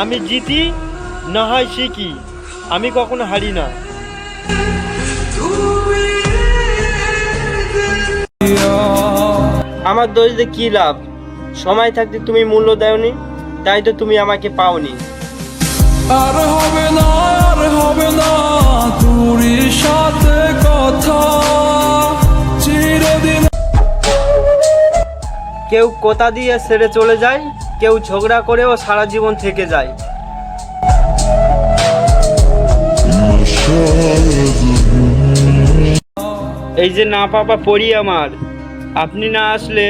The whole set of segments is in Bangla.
আমি জিতি না হয় শিখি আমি কখনো হারি না। আমার দোষ দিয়ে কি লাভ? সময় থাকতে তুমি মূল্য দেওনি তাই তো তুমি আমাকে পাওনি। আর হবে না আর হবে না তোরই সাথে কথা। চিরদিন কেউ কোথা দিয়ে ছেড়ে চলে যায়? কেউ ঝগড়া করেও সারা জীবন থেকে যায়। এই যে না পাপা পড়ি আমার আপনি না আসলে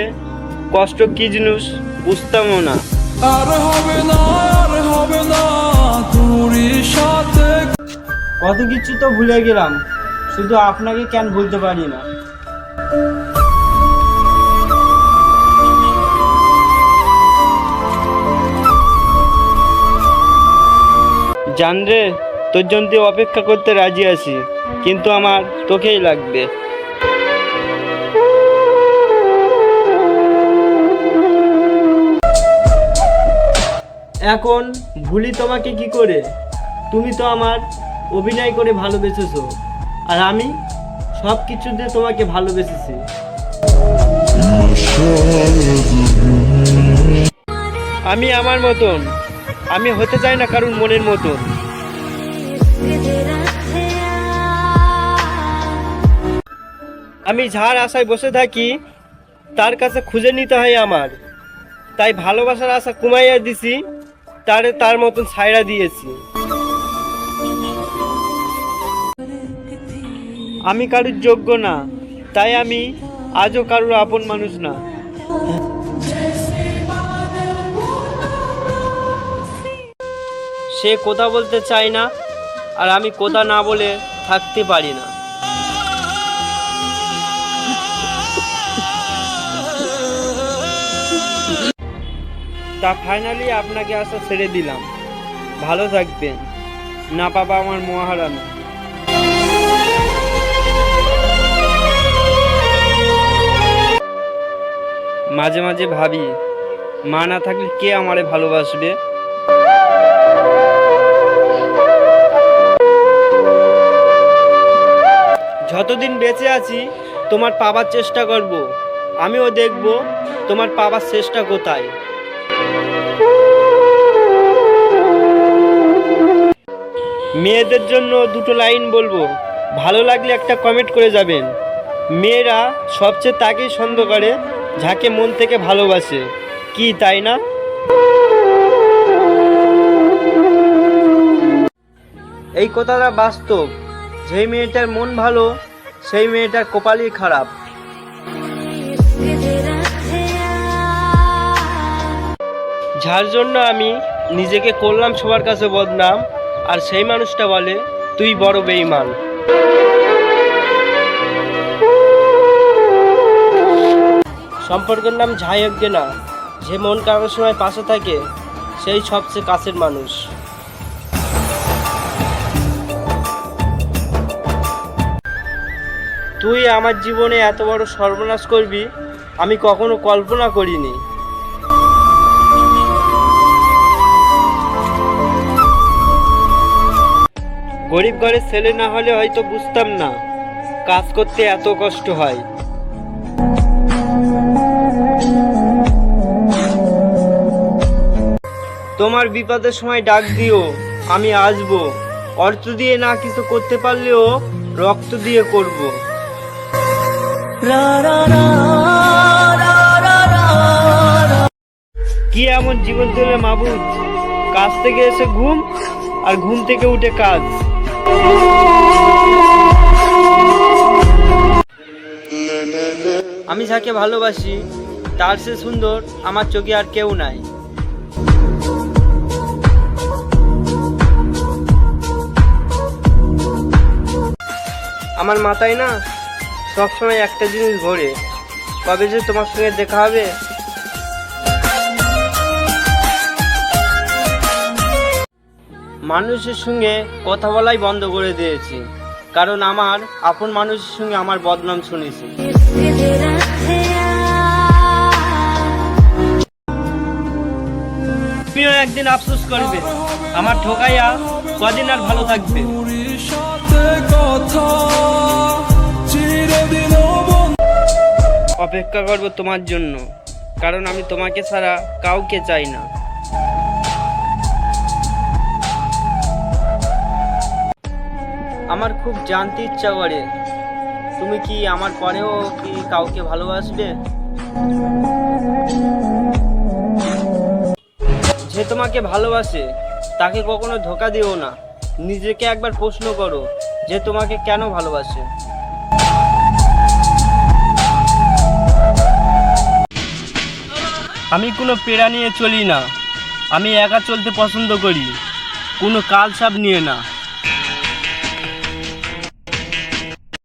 কষ্ট কি জিনিস বুঝতামও না। আর হবে না আর হবে না তোরই সাথে কত কিছু তো ভুলে গেলাম শুধু আপনাকে কেন ভুলতে পারি না? জান রে তোর জন্য অপেক্ষা করতে রাজি আছি কিন্তু আমার তোকেই লাগবে। এখন ভুলি তোমাকে কি করে? তুমি তো আমার অভিনয় করে ভালোবেসেছো আর আমি সব কিছু দিয়ে তোমাকে ভালোবেসেছি আমি আমার মতন আমি হতে চাই না কারণ মনের মতন আমি যার আশায় বসে থাকি, তার কাছে খুঁজে নিতে হয় আমার। তাই ভালোবাসার আশা কমাইয়া দিছি, তারে তার মতন ছাইড়া দিয়েছি। আমি কারুর যোগ্য না, তাই আমি আজও কারুর আপন মানুষ না। সে কথা বলতে চায় না, আর আমি কথা না বলে থাকতে পারি না। তা ফাইনালি আপনাকে আশা ছেড়ে দিলাম। ভালো থাকবেন। না পাবা আমার মহারানা। মাঝে মাঝে ভাবি, মা না থাকলে কে আমারে ভালোবাসবে? যতদিন বেঁচে আছি, তোমার পাবার চেষ্টা করব। আমিও দেখব তোমার পাবার চেষ্টা কোথায়। মেয়েদের জন্য দুটো লাইন বলব। ভালো লাগলে একটা কমেন্ট করে যাবেন। মেয়েরা সবচেয়ে তাকেই সন্দেহ করে, যাকে মন থেকে ভালোবাসে। কি, তাই না? এই কথাটা বাস্তব। যেই মেয়েটার মন ভালো সেই মেয়েটার কপালই খারাপ। যার জন্য আমি নিজেকে করলাম সবার কাছে বদনাম, আর সেই মানুষটা বলে, তুই বড় বেইমান সম্পর্কের নাম যাই হোক না যে মন কারোর সময় পাশে থাকে, সেই সবচেয়ে কাছের মানুষ। তুই আমার জীবনে এত বড় সর্বনাশ করবি, আমি কখনো কল্পনা করিনি। গরিব ঘরের ছেলে না হলে হয়তো বুঝতাম না কাজ করতে এত কষ্ট হয়। তোমার বিপদের সময় ডাক দিও, আমি আসব। অর্থ দিয়ে না কিছু করতে পারলেও রক্ত দিয়ে করব। কি এমন জীবন তোলে মাবুদ? কাজ থেকে এসে ঘুম আর ঘুম থেকে উঠে কাজ। আমি যাকে ভালোবাসি, তার সে সুন্দর আমার চোখে আর কেউ নাই। আমার মাথায় না সবসময় একটা জিনিস ঘোরে। কবে যে তোমার সঙ্গে দেখা হবে? মানুষের সঙ্গে কথা বলাই বন্ধ করে দিয়েছি। কারণ আমার, আপন মানুষের সঙ্গে আমার বদনাম শুনেছি। তুমিও একদিন আফসোস করবে। আমার ঠোকাইয়া কদিন আর ভালো থাকবে। কথা অপেক্ষা করব তোমার জন্য, কারণ আমি তোমাকে ছাড়া কাউকে চাই না। আমার খুব জানতে ইচ্ছা করে, তুমি কি আমার পরেও কি কাউকে ভালোবাসবে? যে তোমাকে ভালোবাসে, তাকে কখনো ধোকা দিও না। নিজেকে একবার প্রশ্ন করো, যে তোমাকে কেন ভালোবাসে। আমি কোনো পেড়া নিয়ে চলি না। আমি একা চলতে পছন্দ করি। কোনো কালসাপ নিয়ে না।